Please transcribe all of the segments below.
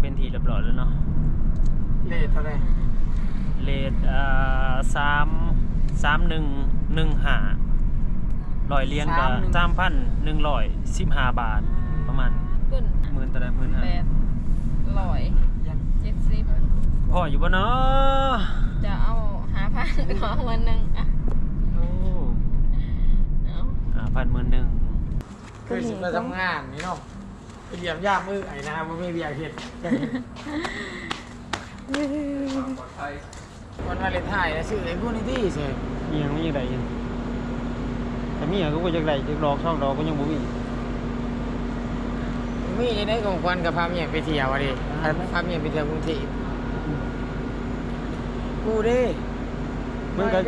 เป็นทีเรียบร้อยแล้วเนาะเลทเท่าไหร่เลทอ่าสามสามหนึ่งหนึ่งห้าร้อยเหรียญกับสามพันหนึ่งร้อยสิบห้าบาทประมาณเพิ่นหมื่นตะไดหมื่นห้าแปดร้อยยังเจ็ดสิบพออยู่ปะเนาะจะเอาหาพันขอวันหนึ่งอะโอ้เอาอ่าพันหมื่นหนึ่งคือสิมาทำงานนี่เนาะ ไปเยี่ยมยามมือไอ้นาบ่มีเบียร์เฮ็ดวันวาเลนไทน์นะซื้อไอ้พวกนี้ที่เซ่มียังไม่ยังไงยังแต่มีอย่างก็ว่าจากไรจากดอกช่องดอกก็ยังบ่มีมีไอ้ได้ของควันกับพาเมียไปเที่ยวอะดิพาเมียไปเที่ยวกรุงเทพกูเด้มึงก็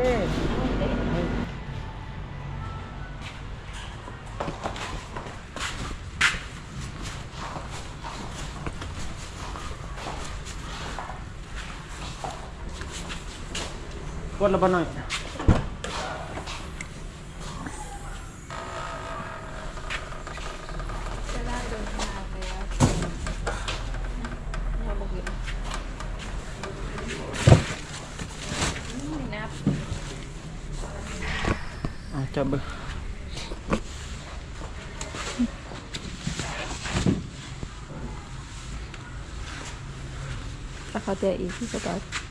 ไปเด้กดละ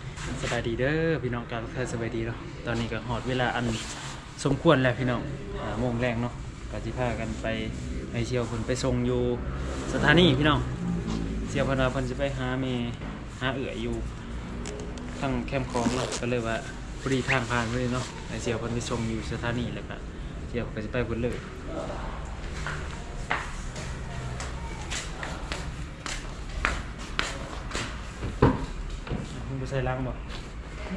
บ่หน่อยด้เดินทางแล้วเราบอกอยู่ไม่นับอะจับเบิ่งถ้าเขาเจออีกที่จะต่อสบายดีเด้อพี่น้องการแค่สบายดีเนาะตอนนี้ก็หอดเวลาอันสมควรแล้วพี่น้องอ่าโมงแรงเนาะก็สิพากันไปให้เชียวเพิ่นไปส่งอยู่สถานีพี่น้องเชียวเพนว่าเพิ่นสิไปหาแม่หาเอื้อยอยู่ทางแคมป์ของเนาะก็เลยว่าพอดีทางผ่านเลยเนาะให้เชียวเพิ่นไปส่งอยู่สถานีแล้วก็เชียวก็สิไปเพิ่นเลยมึงไปใส่ล้างบ่ เ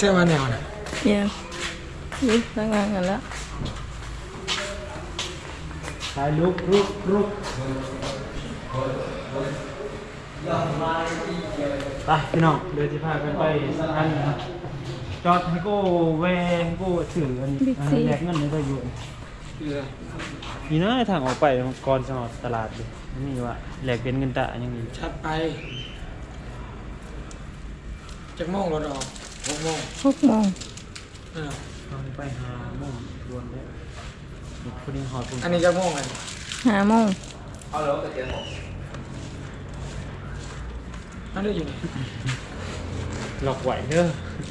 สื้อมาแนวน่ะเนี่ยนี่ตั้งงานกันแล้วถ่ายลุกลุกลุกไปพี่น้องเดี๋ยวจะพากันไปสถานีนะ จอดให้กูแวงกูถืออันอันแลกเงินในได้อยู่นี่นะทางออกไปก่อนสมอดตลาดดินี่ว่าแลกเป็นเงินตะยังมีชัดไปจากโมงรถออกหกโมงหกโมงเออตอนไปหาโมงรวนเลยพอดีหอดปุ่อันนี้จากโมงกันห้าโมงอันนี้อยู่นี่หลอกไหวเด้อห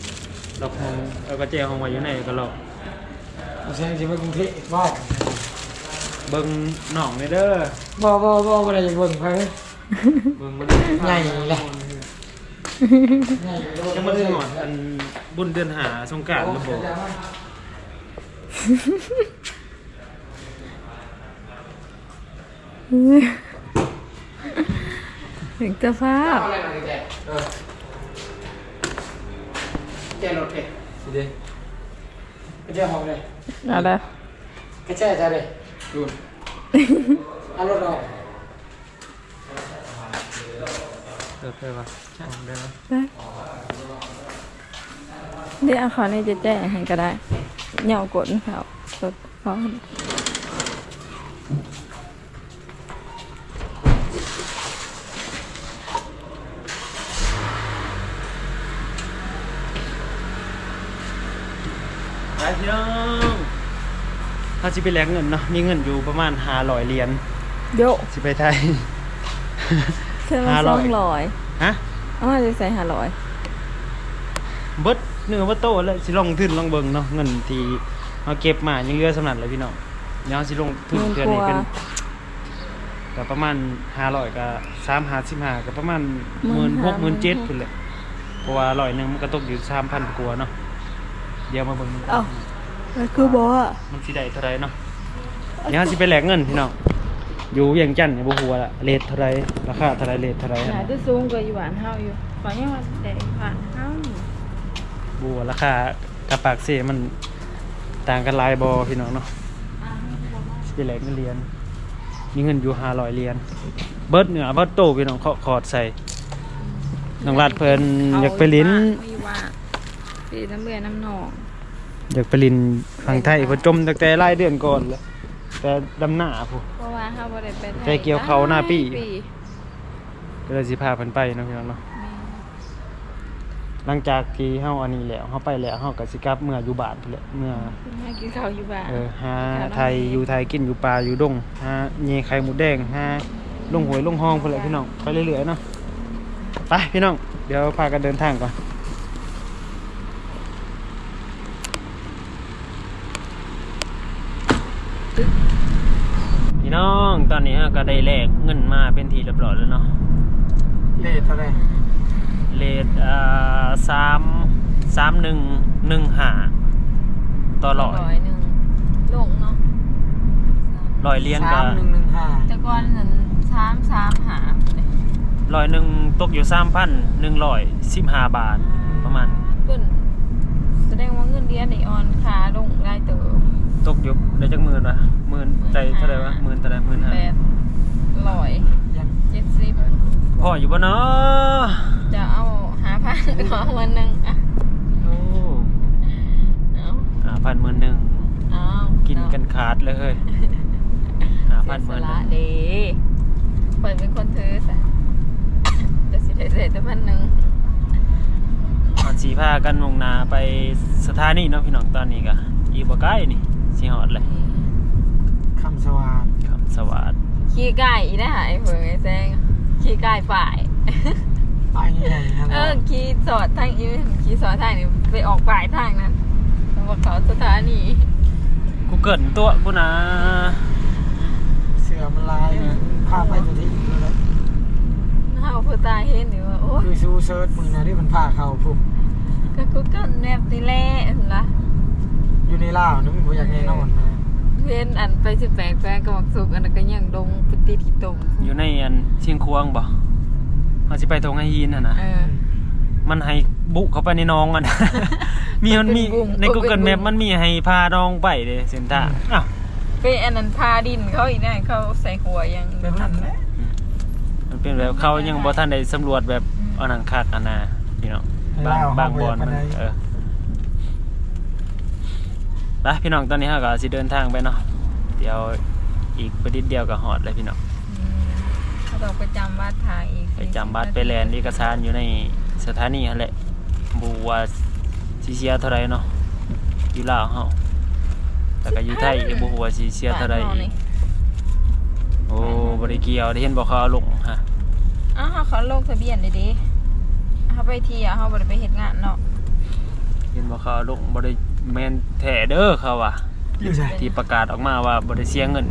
ลอกห้องเอากระเจห้องไว้อยู่ไหนก็หลอกเอาแซงสิไปกรุงเทพบ่เบิ่งหนองเลยเด้อบ่บ่บ่บ่ได้อยากเบิ่งไผเบิ่งมันใหญ่เลยยังมันหอดอันบุญเดือนหาสงกรารระบบถึงจะภาพ เอาอะไรมาแจกเออแจกรถเด้สิเด้กระแจห้องเลย เอาละ กระแจจะเลย รุ่น เอารถออก เออเพื่อว่าใช่ได้ไหม ได้เดี๋ยวเอาเขาในจะแจ้งให้ก็ได้เหนี่ยวกดเขากดเขา ไปพี่น้องถ้า สิไปแลกเงินเนาะมีเงินอยู่ประมาณ500เหรียญโยสิไปไทยเธอมาห้าสร้ออย งร้อยฮะเอามาจะใส่ห้าร้อยเบิดเนื้อว่าโตแล้วสิลงทุนลองเบิ่งเนาะเงินที่เอาเก็บมายังเหลือสำนักเลยพี่น้องเดี๋ยวสิลงทุนเงินเดือนกลันี้วเป็นก็ประมาณ500ก็3 5 15ก็ประมาณหมื่น16,000ห้า17,000พุ่นแหละเพราะว่าร้อยหนึงมันก็ตกอยู่3,000กว่าเนาะเดี๋ยวมาเบิ่ง เอ้าแล้ว คือบอกว่ามันสิได้เท่าไหร่เนาะเดี๋ยวสิไปแลกเงินพี่น้องอยู่เวียงจันทน์เนี่ยบ่ฮู้ว่าละเรทเท่าไหร่ราคาเท่าไหร่เรทเท่าไหร่หาจะสูงกว่าอยู่บ้านเฮาอยู่ฝันยังว่าแต่บ้านเฮาอยู่บ่ว่าราคากับปากเซมันต่างกันหลายบ่พี่น้องเนาะสิไปแลกเงินเหรียญมีเงินอยู่500เหรียญเบิดเหนือเบิดโตพี่น้องเคาะคอร์ดใส่น้องรัดเพิ่นอยากไปลิ้นมีว่าปีน้ำเบื่อน้ำหนอง อยากไปลินฝั่งไทยเพิ่นจมตั้งแต่หลายเดือนก่อนแล้วแต่ดำหน้าผู้ เพราะว่าเฮาบ่ได้ไปไทยไปเกี่ยวเขาหน้าปี่ปีก็เลยสิพาเพิ่นไปเนาะพี่น้องเนาะหลังจากที่เฮาอันนี้แล้วเฮาไปแล้วเฮาก็สิกลับเมื่ออยู่บ้านพุ่นแหละเมื่อแม่กินข้าวอยู่บ้าน เออหาไทยอยู่ไทยกินอยู่ป่าอยู่ดงหาเยไข่หมูแดงหาลงหวยลงห้องพุ่นแหละพี่น้องไปเรื่อยๆเนาะไปพี่น้องเดี๋ยวพากันเดินทางก่อน พี่น้องตอนนี้ฮะก็ได้แลกเงินมาเป็นทีเรียบร้อยแล้วเนาะเลทเท่าไหร่เลทอ่าสามสามหนึ่งหนึ่งหาต่อร้อยร้อยหนึ่งลงเนาะร้อยเหรียญสาก็มหนึ่งหนึ่งห้าแต่ก่อนนั้นสามสามหาร้อยหนึ่งตกอยู่สามพันหนึ่งร้อยสิบห้าบาทประมาณเพิ่นแสดงว่าเงินเดือนนี่ออนค่าลงได้เติบ ตกอยู่ได้จักหมื่นวะหมื่นใจเท่าไหร่วะหมื่นเท่าไหร่หมื่นห้าแปดร้อยยังเจ็ดสิบพ่ออยู่บ่เนาะจะเอาหาพันขอวันหนึ่งอะโอ้เอาอ่าพันหมื่นหนึ่งเอากินกันขาดเลยเฮ้ยหาพันหมื่นหเสียสนึ่ละงเด้เปิดเป็นคนถือซะจะสิได้เสียแต่พันหนึ่งก่อนสีพากันมุ่งหน้าไปสถานีเนาะพี่น้องตอนนี้ก็อีกบ่ใกล้นี่ สิฮอดเลยคำสว่างคำสวัสดขี้ไก่อีนะหายเผยแซงขี้ไก่ฝ่าย ไปนี่ไงนะเออขี้สอดทางอีขี้สอดทางนี่ไปออกฝ่ายทางนั้นบอกเขาสถานีกูเกินตัวกูนะเสือมันลายพาไปตัวที่อีกเลยเฮาผู้ตายเห็นอยู่ว่าโอ้ยคือซูเซิร์ชมือนะที่มันพาเขาพุ่มก็กูกันแนบนี่แหละเห็นละ อยู่ในล่าวนึกว่าอยากแน่นอนนะเว้นอันไปสิแปลกแปลงก็บอกสุกอันนั้นก็ยังดงปฏิทิตมอยู่ในอันเชียงควงบ่เขาสิไปตรงไอ้ยีนน่ะนะเออ มันให้บุเข้าไปในน้องอะนะ มีมันมีเป็นบุ้งในเออ Google เป็นบุ้ Map งมันมีให้พาน้องไปเด้เส้นทางอ้าวเป็นอันนั้นพาดินเขาอีกนะเขาใส่หัวยังแบบนั้นแหละมันเป็นแบบเขายังบ่ทันได้สำรวจแบบเอาหนังคักอันนะพี่น้องบางบางบอนมันเออ ไปพี่น้องตอนนี้เฮาก็สิเดินทางไปเนาะเดี๋ยวอีกประดิษฐ์เดียวก็ฮอดเลยพี่น้องอืมเขาต้องไปจำวัดทางอีกไปจำบัตรไปแลนด์เอกสารอยู่ในสถานีนั่นแหละบูว่าสิเสียเท่าไหรเนาะอยู่ลาวเฮาแต่ก็อยู่ไทยบ่ฮู้ว่าสิเสียเท่าไหรอีกโอ้บ่ได้เกี่ยวได้เห็นบ่เขาเอาลงฮะอ้าวเขาลงทะเบียนเลยดิเขาไปเที่ยวเขาบ่ได้ไปเฮ็ดงานเนาะเห็นบ่เขาเอาลงบ่ได้ แม่นแท้เด้อเขาว่าอยู่ใส่ที่ประกาศออกมาว่าบ่ได้เสียเงิน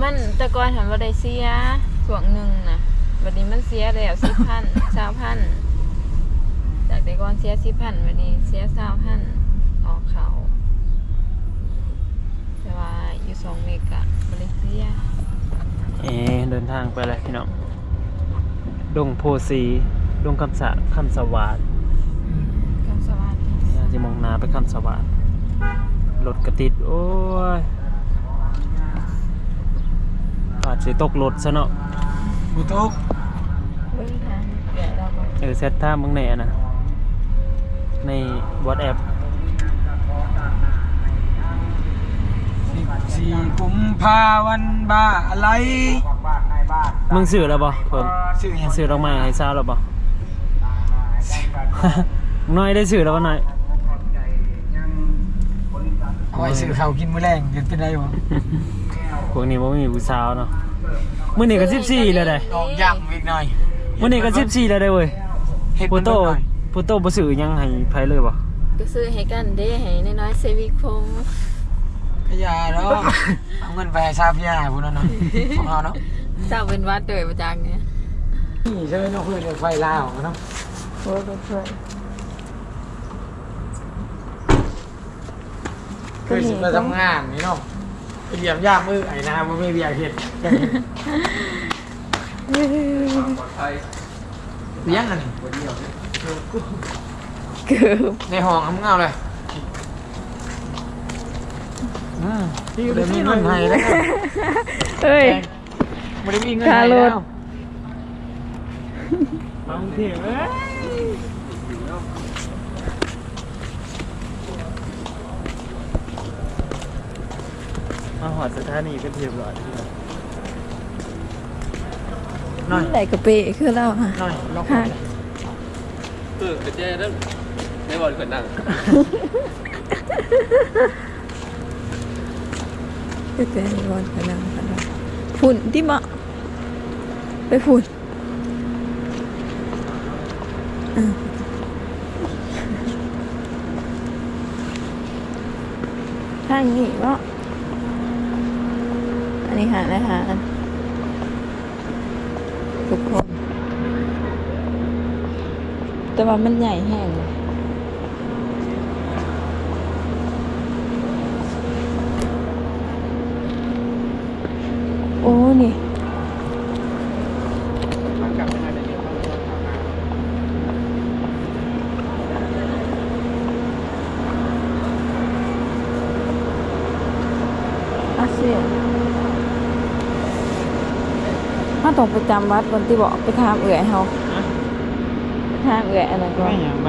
มันแต่ก่อนฉันบ่ได้เสียช่วงหนึ่งนะบัดนี้มันเสียแล้วสิบพันสามพันจากแต่ก่อนเสียสิบพันบัดนี้เสียสามพันออกเขาแต่ว่าอยู่สองเมกะบ่ได้เสียเอเดินทางไปเลยพี่น้องดงโพสีดงคำสะคำสวัสดคำสวัสดีน่า จะมองหนาไปคำสวัสดรถกระติด โอ้ยอาจสิตกรถซะเนาะบุตุกเบิ่งทางเดี๋ยวเราก็เออเซตท่ามึงในอะนะ ใน WhatsApp สิบสี่กุมภาวันบ้าอะไร มึงซื้อแล้วบ่เพิ่มชื่อยังซื้อดอกไม้ให้สาวแล้วบ่น้อยได้ซื้อแล้วบ่น้อย เอาไว้ซื้อข้าวกินมื้อแรงเกิดเป็นไรวะพวกนี้บ่มีผู้สาวเนาะมื้อนี้ก็14แล้วได้ออกย่ำอีกหน่อยมื้อนี้ก็14แล้วได้เว้ยเฮ็ดผู้มันโตหน่อยผู้โตบ่ซื้อหยังให้ไผเลยบ่ก็ซื้อให้กันเด้ให้น้อยๆเซวิคมขยาเนาะเอาเงินไปให้ซาพิยาพุ่นน่ะเนาะของเราเนาะเจ้าเป็นวัดเดยประจักเนี่ยนี่ใช่ไหมเนาะเพื่อนเรื่องไฟลาวเนาะโอ้เพื่อน คยสิไปทำงานนี่เนาะไปเยี่ยมยามมือไอ้นาบ่มีเบียร์เฮ็ดเลี้ยงอันนี้เกือบในห้องทำเงาเลยอืมที่ได้มีเงินให้แล้วเฮ้ยบ่ได้มีเงินให้ค่ารแล้ถวไปฟังเถียงเอ้ยมาห อดสถานีเป็นเทียบร้อยพี่น้องหน่อยไหนกระเปะคือเราค่ะหน่อยล็อกค่ะเออกระเจ๊นั่นในบอลคนนั่งจะเจอวันกันนังกันนังฝุ่นที่มาไปฝุ่นอะทางนี้ว ริหาอาหาร ทุกคน แต่ว่ามันใหญ่แห้งเลยโอ้ นี่ อาเซียนถ้า ต้องไปจำวัดบนที่บอกไปทางเอื่อยเฮาไปทางเอื่อยอะไรก็ไม่หยังไป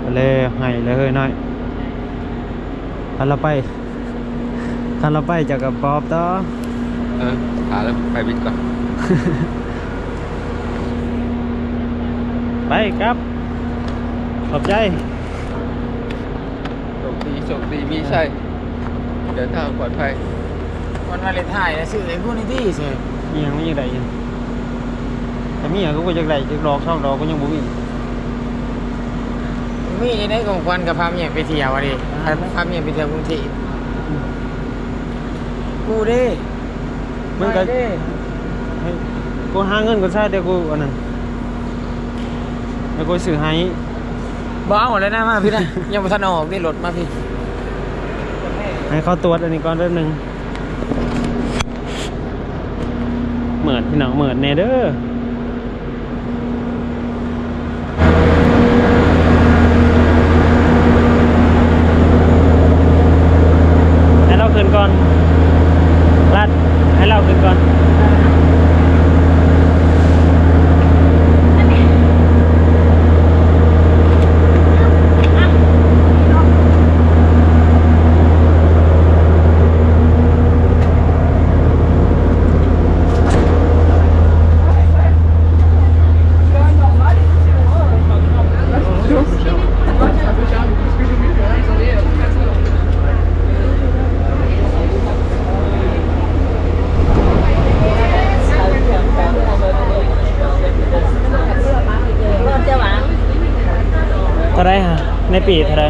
ไปเลยให้เลยเฮ้ยน้อยทันเราไปทันเราไปจากกับป๊อบต่อเออหาแล้วไปบิดก่อน ไปครับ ขอบใจโชค ดีโชคดีมีใช่ เดินทางปลอดภัย วันวาเลนไทน์นะซื้อไอ้พวกนี้ที่สิมีหยังไม่ยังไดอยู่แต่มีอย่างก็บ่อยากได้จะรอกช่องรอกก็ยังบ่มีมีไอ้ได้ของควันกับพาเมียไปเที่ยวอะดิพาเมียไปเที่ยวกรุงเทพกูเด้มึงก็ไปเด้ให้กูหาเงินก็ใช่เดี๋ยวกูอันนั้นเดี๋ยวกูซื้อให้บ้าหมดแล้วนะมาพี่นะยังไม่ทันออกนี่รถมาพี่ ให้เขาตรวจอันนี้ก่อนแป๊บนึงเหมือนพี่น้องเหมือนเนเด้อให้เราขึ้นก่อนลัดให้เราขึ้นก่อน เท่าไรฮะใน ปีเท่าไร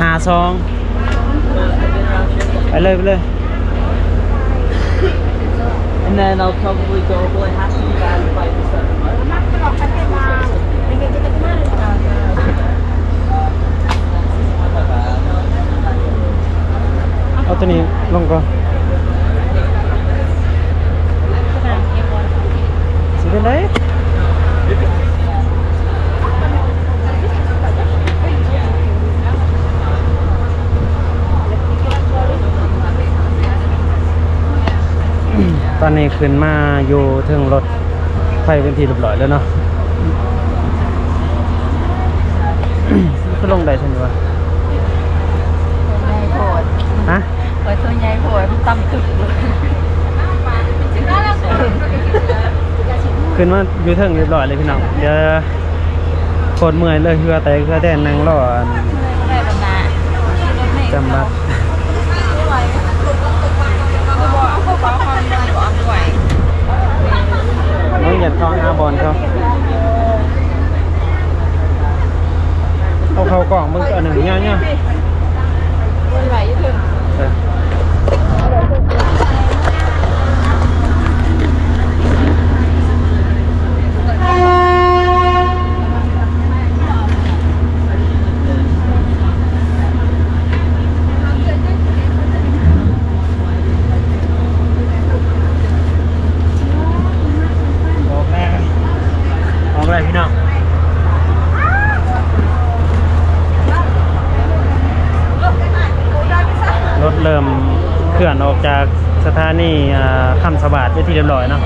หาซอง ไปเลย ไปเลย And then I'll probably go like half the band by the sun. เอาตัวนี้ลงก่อนสิเป็นไร ตอนนี้ขึ้นมาอยู่ถึงรถไฟเป็นทีเรียบร้อยแล้วเนาะก็ลงได้ใช่ไหมวะใหญ่โผดฮะเปิดตัวใหญ่โผดมันต่ำตึกเลยขึ้นมาอยู่เทิงเรียบร้อยเลยพี่น้องเดี๋ยวโคตรเมื่อยเลยคือแต่คือแดนนั่งรออันได้ประมาณจำบัด บอกเอความความดันบอกด้วย น้องหยัดทองอาบอลเขาเอาเขากล่องมึงก็อันหนึ่งเนี่ยเนี่ยมันไหวอยู่ถึงเอออกแม่ออกอะไรพี่น้อง ถเริ่มเคลื่อนออกจากสถา นีอ่าคำสบาดไปนที่เรียบร้อยเนาะ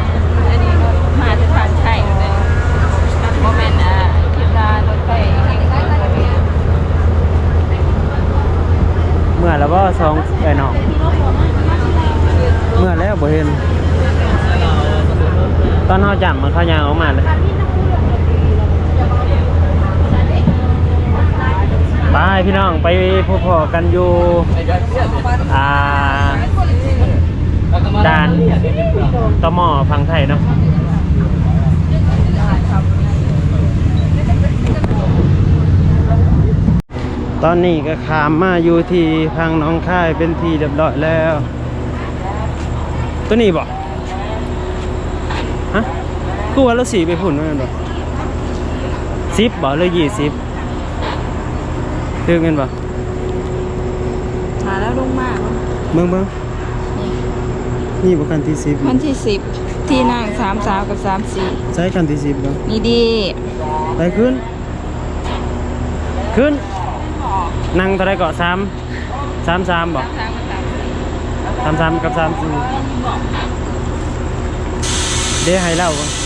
อันนี้รถมาจะทางไทยเลยโมเมนต์อะคิดว่ารถไฟเองก็บ่มีเมื่อแล้วก็สองไอ้น้องเมื่อแล้วบ่เห็น ตอนเฮาจับมันเข้ายางออกมาเลยไปพี่น้องไปพบพอกันอยู่อ่า ด่านตมพังไทยเนาะตอนนี้ก็ขามมาอยู่ที่พังหน้องค่ายเป็นที่เรียบร้อยแล้ว ตัวนี้บ่ฮะกูว่าเราสีไปพุ่นนั่นบ่สิบบ่เลยยี่สิบถึงเงินบ่มาแล้วลงมากเบิ่งเบิ่ง นี่บ่คันที่สิบวันที่สิบที่นั่งสามสาวกับสามสี่ใช้คันที่สิบบ่นี่ดีไปขึ้น ขึ้น นั่งเท่าไรเกาะสามสามสามบ่สามสามกับสามสี่เดี๋ยวให้เล่าบ่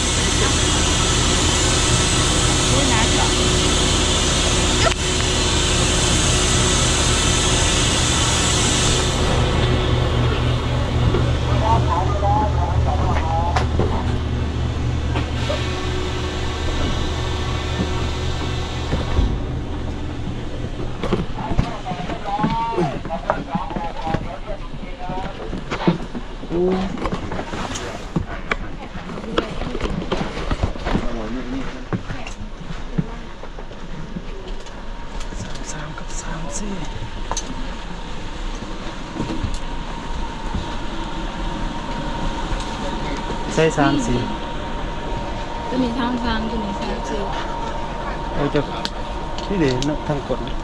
สามสี่ตัวนี้ทางทางตัวนี้สามสี่เราจะที่เดี๋ยวนะทางกดนะ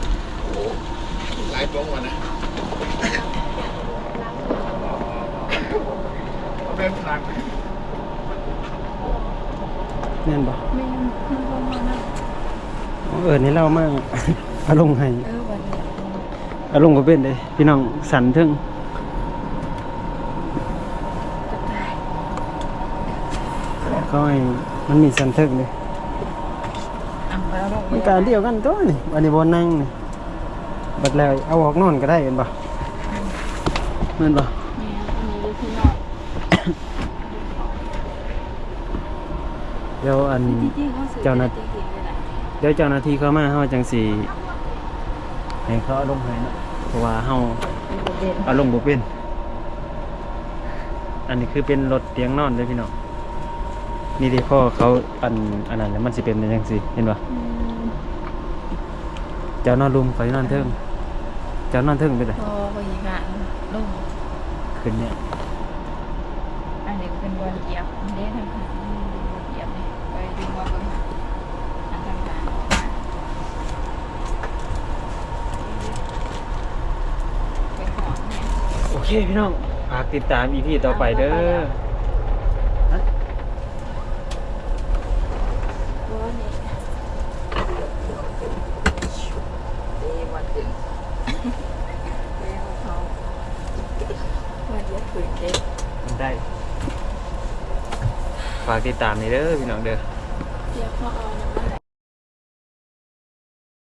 แน่นบ่ไม่ยังไม่ลงมานะเออนี่เล่ามากอารมณ์ให้เออวันนี้อารมณ์ก็เป็นเลยพี่น้องสันถึง ก็ให้มันมีสันทึกเลยอะไปแล้วลงมันการเดียวกันตัวนี่อันนี้บนนั่งนี่บัดแล้วเอาออกนอนก็ได้เห็นปะแมันปะนี่อันนี้ดูที่นอกเดี๋ยวอันที่ที่เขาซื้อเจ้าหน้าจริงๆเลยนะเดี๋ยวเจ้าหน้าที่เข้ามาเฮาจังสีให้เขาเอาลงให้เนาะเพราะว่าเฮาเป็นประเด็นเอาลงบ่เป็น อันนี้คือเป็นรถเตียงนอนเลยพี่น้อง นี่ที่พ่อเขาอันอันนั้นแล้วมันสิเป็นจังซี่เห็นปะอืมเจ้านอนรุมข่อยนอนเทิงเจ้านอนเทิงไปเลยพอไปอีกอะลงคืนเนี้ยอันนี้เป็นบอลเหยียบอันนี้ทางขานี่เป็นบอลเหยียบนี่ไปดึงมาเบิ่งอันทางขาออกมาไปหอมเนี่ยโอเคพี่น้องฝากติดตามอีพีต่อไปเด้อ เพราะว่านี่ดีวันถึงเรียกว่าเขาวันเหยียบฝืนเด็ก มันได้ ฝากติดตามนี่เด้อพี่น้องเด้อ